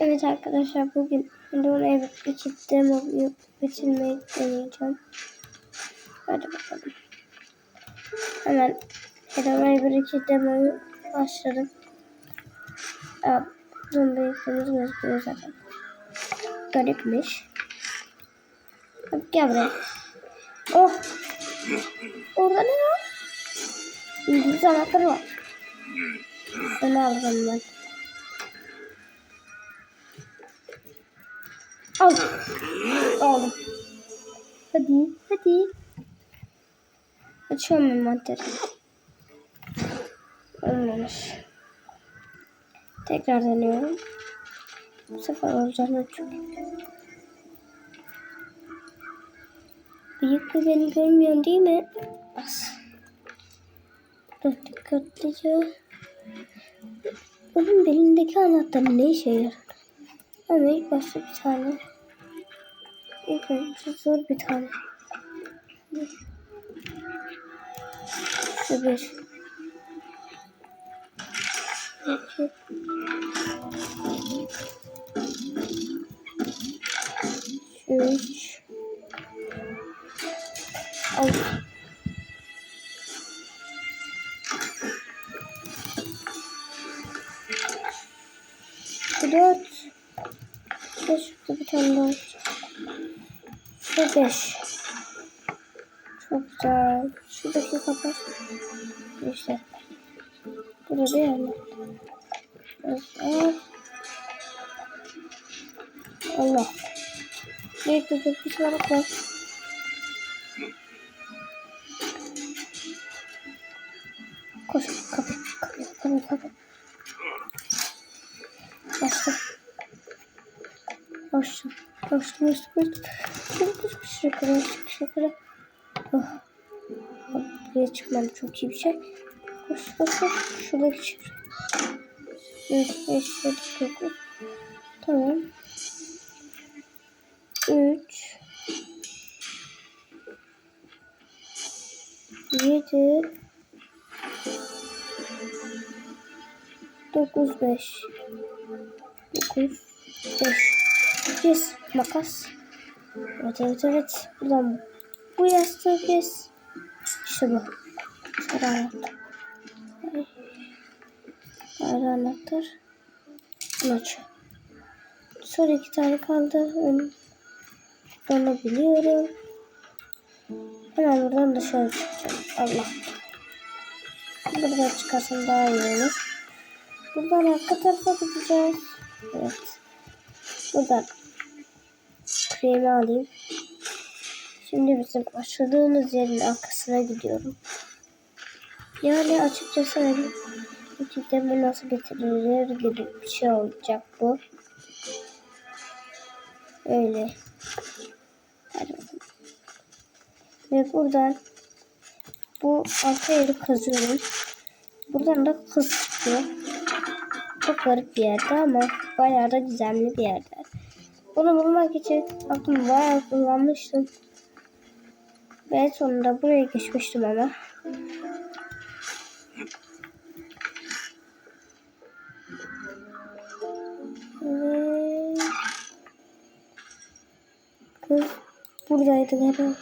Evet arkadaşlar bugün Hello Neighbor 2 demo bitirmeyi deneyeceğim. Hadi bakalım. Hemen Hello Neighbor 2 demoyu başladım. Aa, zombi yıkımız gözüküyor zaten. Garipmiş. Gel buraya. Oh! Orada ne var? İngiliz anahtarı var. Onu alacağım ben. Al. Aldım. Hadi, hadi. Açıyorum envanteri. Olmamış. Tekrar deniyorum. Bu sefer olacağını çünkü. Bıyıklı beni görmüyorsun değil mi? Dur dikkatlice. Onun belindeki anahtar ne işe yarar? Ama ilk bir tane. İlk önce zor bir tane. Şu bir. İki. Şu üç. Altı. Dört. Ve şurada bir tane daha olacak. Şu beş. Çok güzel. Şuradaki kapat. İşte. Burada yerler. Güzel. Allah. Büyük bir bir var bak. Koş kapı kapı kapı kapı. Koştum. Koştum koştum koştum. Çıkış yukarı çıkış yukarı. Oh. Buraya çıkmam çok iyi bir şey. Koş koş koş. Şuradaki çıkış. 3, 5, 7, 9. Tamam. 3 7 9 5 9 5 Kes makas. Evet evet evet. Buradan bu yastığı kes. İşte bu. Sarı anahtar. Sarı anahtar. Bunu aç. Sonra iki tane kaldı. Onu, onu biliyorum. Hemen buradan dışarı çıkacağım. Allah. Buradan çıkarsam daha iyi olur. Buradan arka tarafa gideceğiz. Evet. Buradan kremi alayım. Şimdi bizim açıldığımız yerin arkasına gidiyorum. Yani açıkçası hani demo nasıl getirilir gibi bir şey olacak bu. Öyle. Ve buradan bu arka yeri kazıyorum. Buradan da kız çıkıyor. Çok garip bir yerde ama bayağı da gizemli bir yerde. Bunu bulmak için aklımı bayağı kullanmıştım. Ve sonunda buraya geçmiştim ama. Kız buradaydı galiba.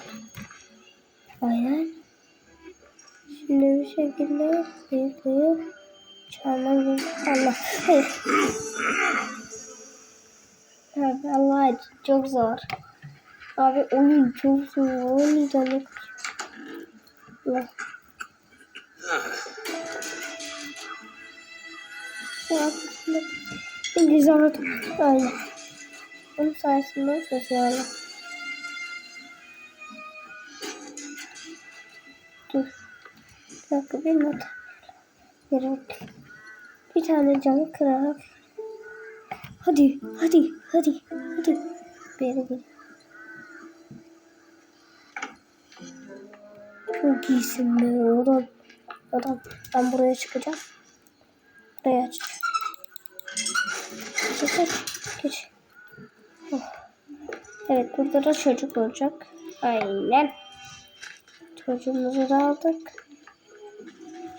Aynen. Şimdi bir şekilde yıkayıp çalmam Allah. Hayır. Abi Allah çok zor. Abi oyun çok zor. Oynayacağım. Allah. Ya, İngiliz anladım. Aynen. Onun sayesinde çözüyorlar. Dur. Bir dakika bir not. Gerek. Bir tane camı kırarak. Hadi, hadi, hadi, hadi. Bir yere gel. Çok iyisin be oğlum. Adam, ben buraya çıkacağım. Buraya açacağım. Geç, geç, geç. Oh. Evet, burada da çocuk olacak. Aynen. Çocuğumuzu da aldık.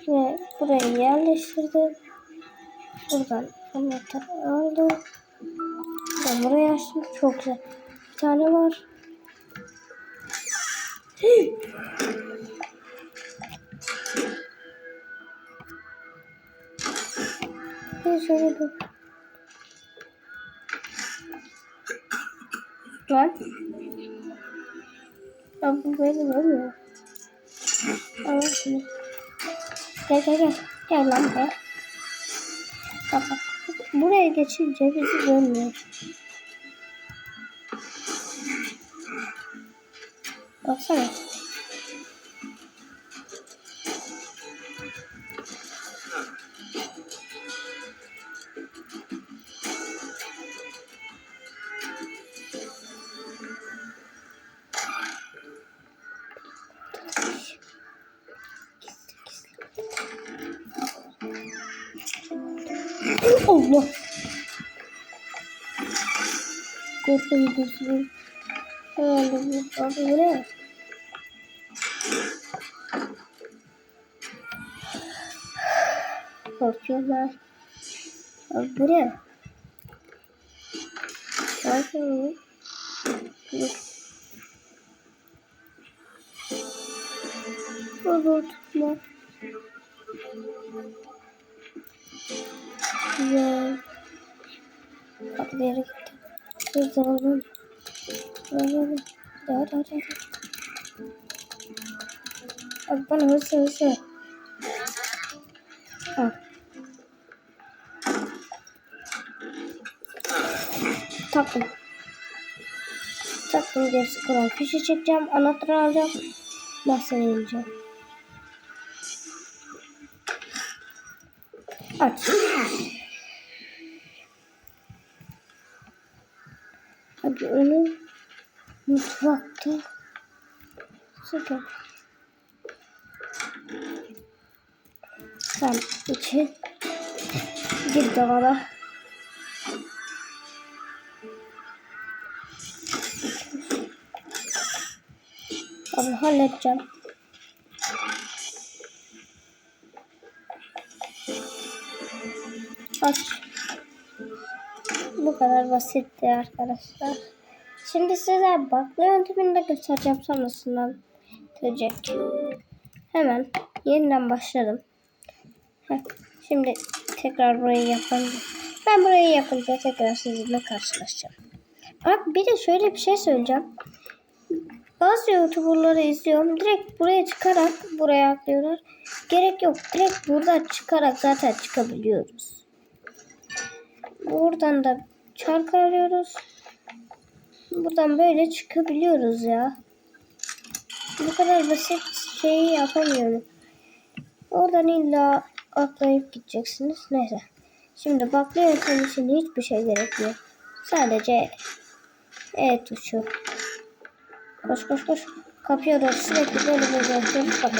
Ve buraya yerleştirdim. Buradan anahtarı aldım. Şimdi çok güzel. Bir tane var. Bir şöyle dur. Lan. Ya bu böyle olmuyor. Al şunu. Gel gel gel. Gel lan buraya. Bak bak. Buraya geçince bizi görmüyor. Baksana. Allah. Korkunç bir Herhalde bu abi bu ne? Korkuyorlar. Abi bu ne? Sakin olun. Yok. Tutma. Güzel. Hadi bir yere gitti. Bir zaman. Hadi hadi. Hadi hadi. Abi bana hızlı hızlı. Al. Taktım. Taktım gerisi kalan. Fişi çekeceğim. Anahtarı alacağım. Mahzene ineceğim. Aç. Hadi onu mutfakta sıkın. Sen içi gir dolaba. Abi halledeceğim. Aç. Bu kadar basitti arkadaşlar. Şimdi size bakla yöntemini de göstereceğim sonrasından görecek. Hemen yeniden başladım. Şimdi tekrar burayı yapalım. Ben burayı yapınca tekrar sizinle karşılaşacağım. Bak bir de şöyle bir şey söyleyeceğim. Bazı youtuberları izliyorum. Direkt buraya çıkarak buraya atlıyorlar. Gerek yok. Direkt burada çıkarak zaten çıkabiliyoruz. Buradan da çark arıyoruz. Buradan böyle çıkabiliyoruz ya. Bu kadar basit şeyi yapamıyorum. Oradan illa atlayıp gideceksiniz. Neyse. Şimdi bakla yöntemi için hiçbir şey gerekmiyor. Sadece E tuşu. Koş koş koş. Kapıyoruz. Sürekli böyle böyle yapıyoruz. Kapı.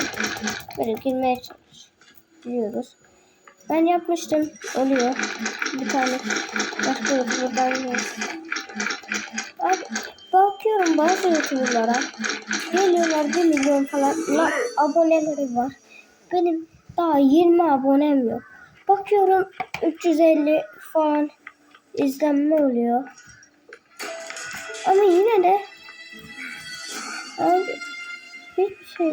Böyle girmeye çalışıyoruz. Ben yapmıştım. Oluyor. Bir tane başka youtuber'dan Abi bakıyorum bazı youtuber'lara geliyorlar 1 milyon falan la, aboneleri var. Benim daha 20 abonem yok. Bakıyorum 350 falan izlenme oluyor. Ama yine de abi hiçbir şey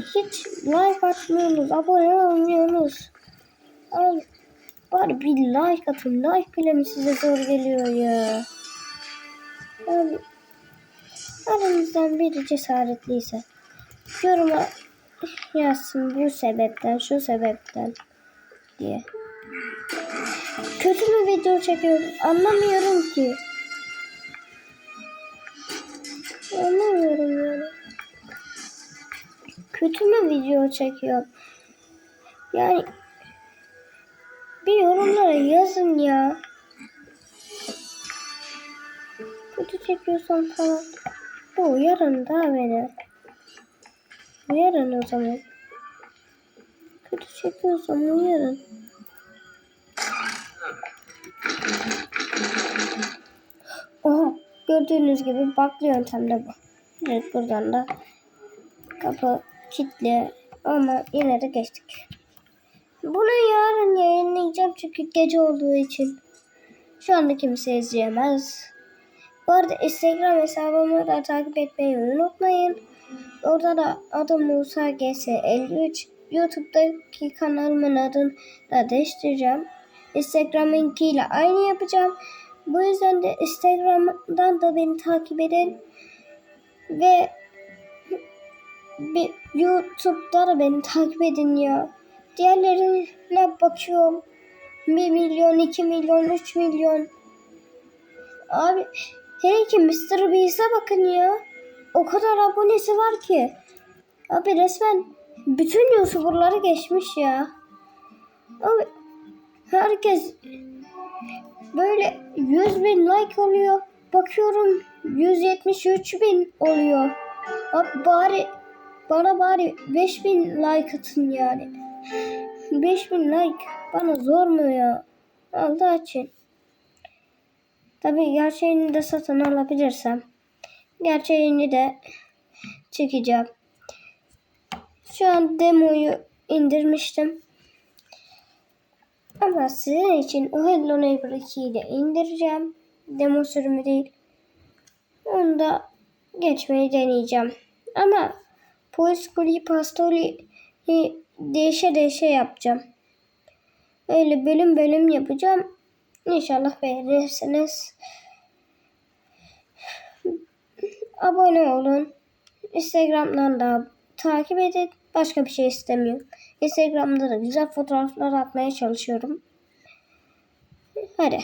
hiç like atmıyorsunuz, abone olmuyorsunuz. Abi bari bir like atın. Like bile mi size zor geliyor ya? Abi aranızdan biri cesaretliyse yoruma yazsın bu sebepten, şu sebepten diye. Kötü mü video çekiyorum? Anlamıyorum ki. Kötü mü video çekiyor? Yani bir yorumlara yazın ya. Kötü çekiyorsan falan. Bu uyarın da beni. Uyarın o zaman. Kötü çekiyorsan uyarın. Oha gördüğünüz gibi baklı yöntemde bu. Evet buradan da kapı kilitli ama de geçtik. Bunu yarın yayınlayacağım çünkü gece olduğu için. Şu anda kimse izleyemez. Bu arada Instagram hesabımı da takip etmeyi unutmayın. Orada da adım Musa GS53. YouTube'daki kanalımın adını da değiştireceğim. Instagram'ınkiyle aynı yapacağım. Bu yüzden de Instagram'dan da beni takip edin. Ve bir YouTube'da da beni takip edin ya. Diğerlerine bakıyorum. 1 milyon, 2 milyon, 3 milyon. Abi hele ki Mr. Beast'e bakın ya. O kadar abonesi var ki. Abi resmen bütün YouTuber'ları geçmiş ya. Abi herkes böyle 100 bin like oluyor. Bakıyorum 173 bin oluyor. Abi bari bana bari 5000 like atın yani. 5000 like bana zor mu ya? Allah için. Tabii gerçeğini de satın alabilirsem. Gerçeğini de çekeceğim. Şu an demoyu indirmiştim. Ama sizin için o Hello Neighbor 2'yi de indireceğim. Demo sürümü değil. Onu da geçmeyi deneyeceğim. Ama Polis Kuli Pastoli değişe değişe yapacağım. Öyle bölüm bölüm yapacağım. İnşallah beğenirsiniz. Abone olun. Instagram'dan da takip edin. Başka bir şey istemiyorum. Instagram'da da güzel fotoğraflar atmaya çalışıyorum. Hadi.